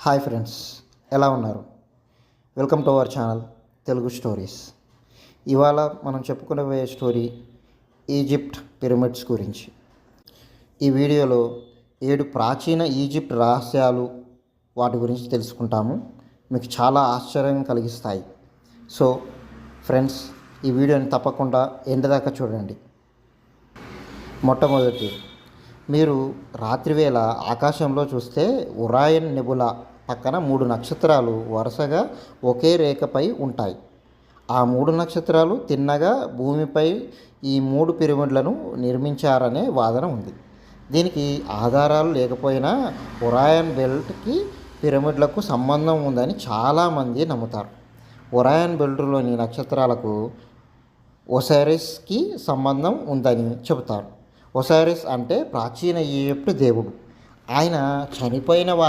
Hi friends ఎలా ఉన్నారు? Welcome to our channel Telugu stories. ఇవాళ మనం చెప్పుకునే స్టోరీ ఈజిప్ట్ పిరమిడ్స్ గురించి. ఈ వీడియోలో ఏడు ప్రాచీన ఈజిప్ట్ రహస్యాలు వాటి గురించి తెలుసుకుంటాము. మీకు చాలా ఆశ్చర్యం కలిగిస్తాయి. సో ఫ్రెండ్స్ ఈ వీడియోని తప్పకుండా ఎండ దాకా చూడండి. మొట్టమొదటి మీరు రాత్రివేళ ఆకాశంలో చూస్తే ఉరాయన్ నెబులా పక్కన మూడు నక్షత్రాలు వరుసగా ఒకే రేఖపై ఉంటాయి. ఆ మూడు నక్షత్రాలు తిన్నగా భూమిపై ఈ మూడు పిరమిడ్లను నిర్మించారనే వాదన ఉంది. దీనికి ఆధారాలు లేకపోయినా ఒరాయన్ బెల్ట్కి పిరమిడ్లకు సంబంధం ఉందని చాలామంది నమ్ముతారు. ఒరాయన్ బెల్ట్లోని నక్షత్రాలకు ఒసైరిస్కి సంబంధం ఉందని చెబుతారు. ఒసైరిస్ అంటే ప్రాచీన ఈజిప్ట్ దేవుడు. ఆయన చనిపోయిన వారి